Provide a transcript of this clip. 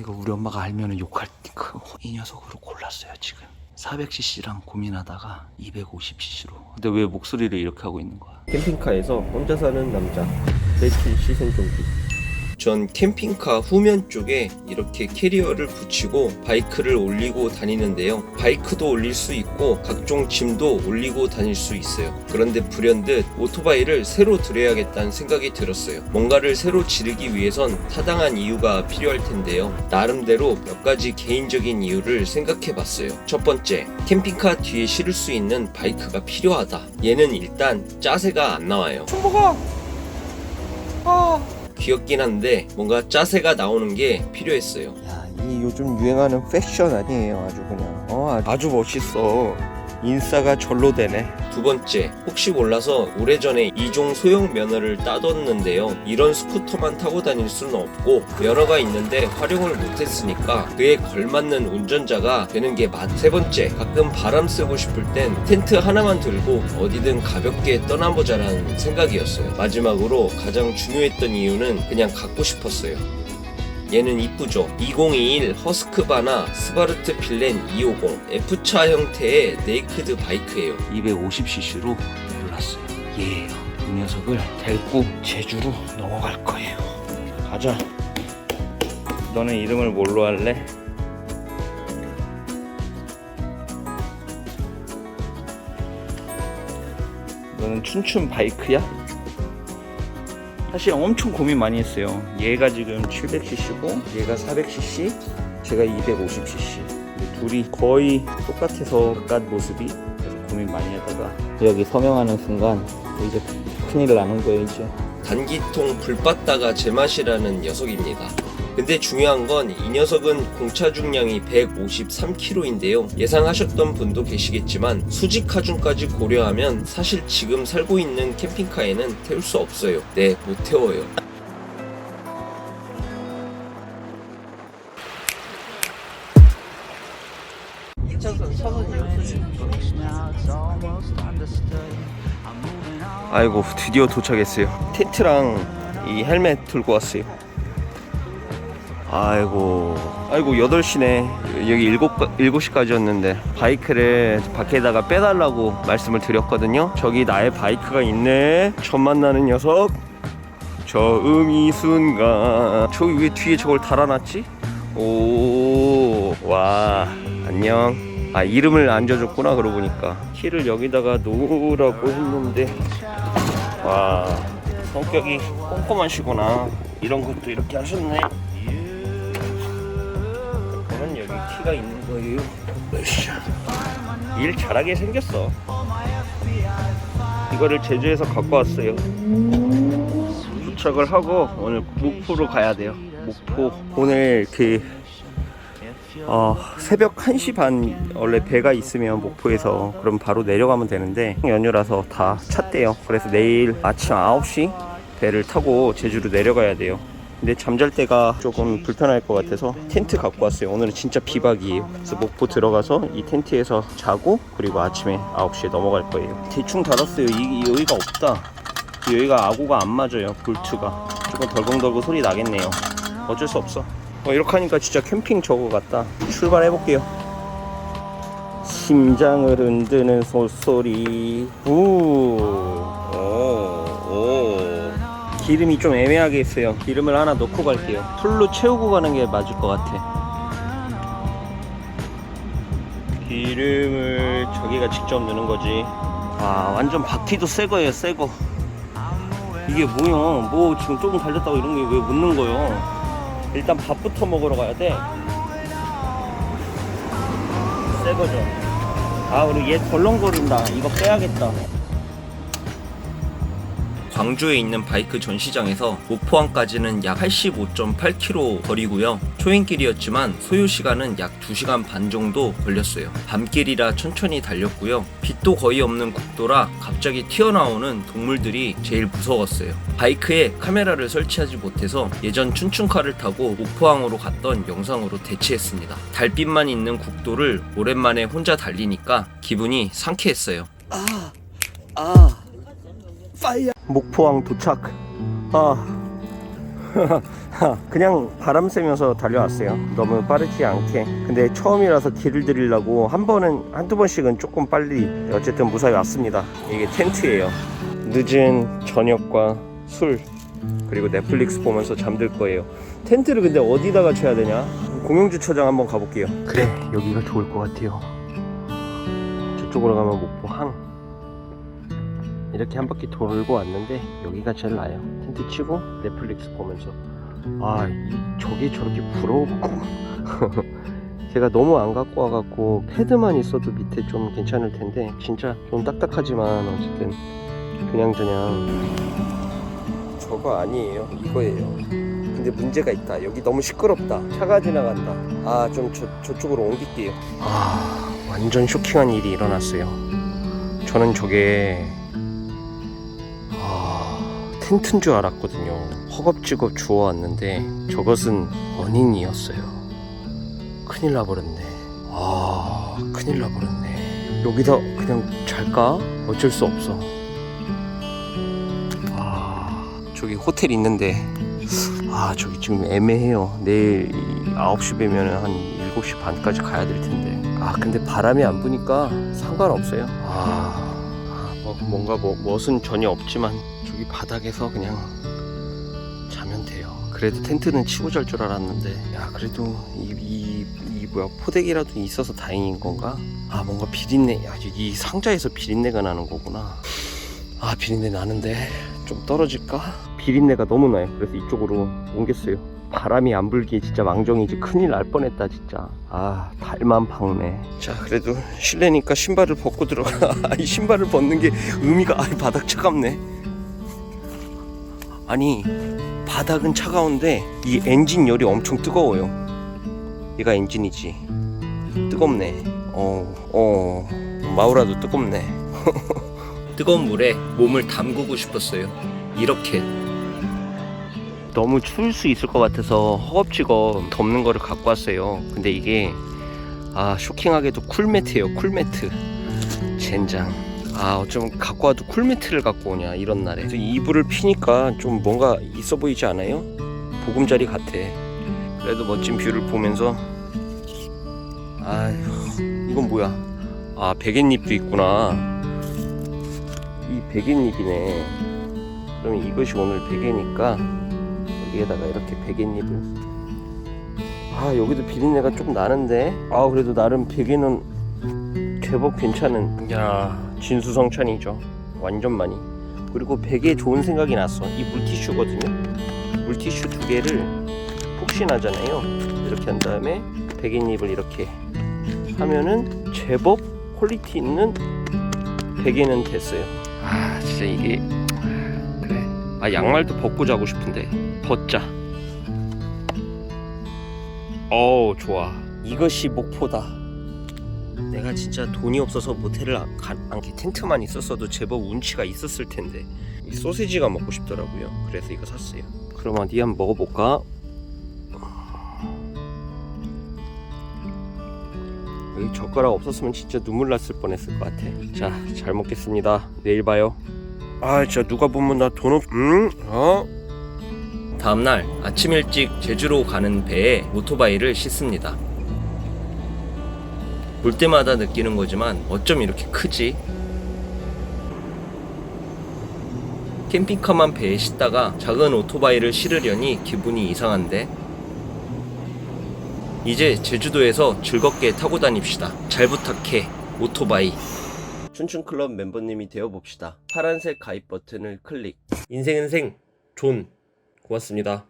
이거 우리 엄마가 알면 욕할 그, 이 녀석으로 골랐어요 지금. 400cc랑 고민하다가 250cc로. 근데 왜 목소리를 이렇게 하고 있는 거야? 캠핑카에서 혼자 사는 남자 시선 좀비 전 캠핑카 후면 쪽에 이렇게 캐리어를 붙이고 바이크를 올리고 다니는데요. 바이크도 올릴 수 있고 각종 짐도 올리고 다닐 수 있어요. 그런데 불현듯 오토바이를 새로 들여야겠다는 생각이 들었어요. 뭔가를 새로 지르기 위해선 타당한 이유가 필요할 텐데요. 나름대로 몇 가지 개인적인 이유를 생각해 봤어요. 첫 번째 캠핑카 뒤에 실을 수 있는 바이크가 필요하다. 얘는 일단 짜세가 안 나와요 귀엽긴 한데 뭔가 짜세가 나오는 게 필요했어요. 야, 이 요즘 유행하는 패션 아니에요, 아주 그냥. 어, 아주 멋있어. 인싸가 절로 되네. 두 번째, 혹시 몰라서 오래전에 이종 소형 면허를 따뒀는데요. 이런 스쿠터만 타고 다닐 수는 없고 면허가 있는데 활용을 못했으니까 그에 걸맞는 운전자가 되는 게 맞. 세 번째, 가끔 바람 쐬고 싶을 땐 텐트 하나만 들고 어디든 가볍게 떠나보자라는 생각이었어요. 마지막으로 가장 중요했던 이유는 그냥 갖고 싶었어요. 얘는 이쁘죠? 2021 허스크바나 스바르트 필렌 250 F차 형태의 네이크드 바이크예요. 250cc로 골랐어요 얘예요 이 녀석을 데리고 제주로 넘어갈 거예요 가자 너는 이름을 뭘로 할래? 너는 춘춘 바이크야? 사실 엄청 고민 많이 했어요. 얘가 지금 700cc고 얘가 400cc, 제가 250cc. 둘이 거의 똑같아서 바깥 모습이 고민 많이 하다가 여기 서명하는 순간 이제 큰일 나는 거예요 이제. 단기통 불빠따가 제맛이라는 녀석입니다. 근데 중요한 건 이 녀석은 공차 중량이 153kg인데요. 예상하셨던 분도 계시겠지만 수직 하중까지 고려하면 사실 지금 살고 있는 캠핑카에는 태울 수 없어요. 네, 못 태워요. 아이고 드디어 도착했어요. 텐트랑 이 헬멧 들고 왔어요. 아이고. 아이고 8시네. 여기 7, 7시까지였는데 바이크를 밖에다가 빼달라고 말씀을 드렸거든요. 저기 나의 바이크가 있네. 처음 만나는 녀석. 저 음이 순간. 저기 왜 뒤에 저걸 달아놨지? 오 와. 안녕. 아 이름을 안 줘줬구나 그러고 보니까. 키를 여기다가 놓으라고 했는데. 와. 성격이 꼼꼼하시구나. 이런 것도 이렇게 하셨네 키가 있는 거예요. 일 잘하게 생겼어 이거를 제주에서 갖고 왔어요 도착을 하고 오늘 목포로 가야 돼요 목포 오늘 그 어, 새벽 1시 반 원래 배가 있으면 목포에서 그럼 바로 내려가면 되는데 연휴라서 다 찼대요. 그래서 내일 아침 9시 배를 타고 제주로 내려가야 돼요. 근데 잠잘 때가 조금 불편할 것 같아서 텐트 갖고 왔어요. 오늘은 진짜 비박이에요. 그래서 목포 들어가서 이 텐트에서 자고 그리고 아침에 9시에 넘어갈 거예요. 대충 달았어요. 이, 여기가 없다. 여기가 아구가 안 맞아요. 볼트가 조금 덜컹덜컹 소리 나겠네요. 어쩔 수 없어. 어, 이렇게 하니까 진짜 캠핑 저거 같다. 출발해 볼게요. 심장을 흔드는 소소리. 우. 기름이 좀 애매하게 있어요. 기름을 하나 넣고 갈게요. 풀로 채우고 가는 게 맞을 것 같아. 기름을 저기가 직접 넣는 거지. 아, 완전 바퀴도 새 거예요, 새 거. 이게 뭐야? 뭐 지금 조금 달렸다고 이런 게 왜 묻는 거요? 일단 밥부터 먹으러 가야 돼. 새 거죠. 아, 그리고 얘 덜렁거린다. 이거 빼야겠다. 광주에 있는 바이크 전시장에서 목포항까지는 약 85.8km 거리고요. 초행길이었지만 소요 시간은 약 2시간 반 정도 걸렸어요. 밤길이라 천천히 달렸고요. 빛도 거의 없는 국도라 갑자기 튀어나오는 동물들이 제일 무서웠어요. 바이크에 카메라를 설치하지 못해서 예전 춘춘카를 타고 목포항으로 갔던 영상으로 대체했습니다. 달빛만 있는 국도를 오랜만에 혼자 달리니까 기분이 상쾌했어요. 목포항 도착. 아 그냥 바람 쐬면서 달려왔어요. 너무 빠르지 않게. 근데 처음이라서 길을 들이려고 한 번은 한두 번씩은 조금 빨리 어쨌든 무사히 왔습니다. 이게 텐트예요. 늦은 저녁과 술 그리고 넷플릭스 보면서 잠들 거예요. 텐트를 근데 어디다가 쳐야 되냐? 공영 주차장 한번 가볼게요. 그래 여기가 좋을 것 같아요. 저쪽으로 가면 목포 항. 이렇게 한 바퀴 돌고 왔는데 여기가 제일 나아요. 텐트 치고 넷플릭스 보면서. 아 이, 저게 저렇게 부러웠고. 제가 너무 안 갖고 와갖고 패드만 있어도 밑에 좀 괜찮을 텐데 진짜 좀 딱딱하지만 어쨌든 그냥저냥 저거 아니에요. 이거예요. 근데 문제가 있다. 여기 너무 시끄럽다. 차가 지나간다. 아 좀 저쪽으로 옮길게요. 아 완전 쇼킹한 일이 일어났어요. 저는 저게 아, 텐트인 줄 알았거든요. 허겁지겁 주워왔는데 저것은 원인이었어요. 큰일 나버렸네. 아, 큰일 나버렸네. 여기다 그냥 잘까? 어쩔 수 없어. 아, 저기 호텔 있는데, 아, 저기 지금 애매해요. 내일 9시 배면 한 7시 반까지 가야 될 텐데. 아, 근데 바람이 안 부니까 상관없어요. 아, 아, 뭐, 뭔가 뭐, 멋은 전혀 없지만 저기 바닥에서 그냥 자면 돼요. 그래도 텐트는 치고 잘 줄 알았는데, 야, 그래도 이, 이, 이 뭐야, 포대기라도 있어서 다행인 건가? 아, 뭔가 비린내, 야, 이- 이 상자에서 비린내가 나는 거구나. 아, 비린내 나는데, 좀 떨어질까? 비린내가 너무 나요. 그래서 이쪽으로 옮겼어요. 바람이 안 불기에 진짜 망정이지 큰일 날 뻔했다 진짜 아 달만 박네 자 그래도 실내니까 신발을 벗고 들어가 이 신발을 벗는 게 의미가 아 바닥 차갑네 아니 바닥은 차가운데 이 엔진 열이 엄청 뜨거워요 얘가 엔진이지 뜨겁네 어 어 마우라도 뜨겁네 뜨거운 물에 몸을 담그고 싶었어요. 이렇게 너무 추울 수 있을 것 같아서 허겁지겁 덮는 거를 갖고 왔어요. 근데 이게 아 쇼킹하게도 쿨매트예요. 쿨매트. 젠장. 아 어쩜 갖고 와도 쿨매트를 갖고 오냐 이런 날에. 그래서 이불을 피니까 좀 뭔가 있어 보이지 않아요? 보금자리 같아. 그래도 멋진 뷰를 보면서 아휴 이건 뭐야? 아 베갯잎도 있구나. 이 베갯잎이네. 그럼 이것이 오늘 베개니까 여기에다가 이렇게 베갯잎을 아 여기도 비린내가 좀 나는데 아 그래도 나름 베개는 제법 괜찮은 야 진수성찬이죠. 완전 많이. 그리고 베개에 좋은 생각이 났어 이 물티슈거든요. 물티슈 두 개를 폭신하잖아요. 이렇게 한 다음에 베갯잎을 이렇게 하면은 제법 퀄리티 있는 베개는 됐어요. 아 진짜 이게 그래. 아 양말도 벗고 자고 싶은데. 벗자. 어우 좋아. 이것이 목포다 내가 진짜 돈이 없어서 모텔을 안, 가, 않게 텐트만 있었어도 제법 운치가 있었을 텐데 이 소시지가 먹고 싶더라고요 그래서 이거 샀어요 그럼 어디 한번 먹어볼까? 여기 젓가락 없었으면 진짜 눈물 났을 뻔했을 것 같아 자 잘 먹겠습니다 내일 봐요 아 진짜 누가 보면 나 돈 없.. 음? 어? 다음날 아침 일찍 제주로 가는 배에 오토바이를 싣습니다. 볼 때마다 느끼는 거지만 어쩜 이렇게 크지? 캠핑카만 배에 싣다가 작은 오토바이를 실으려니 기분이 이상한데 이제 제주도에서 즐겁게 타고 다닙시다. 잘 부탁해 오토바이. 춘춘클럽 멤버님이 되어봅시다 파란색 가입 버튼을 클릭 인생은 생, 존. 고맙습니다.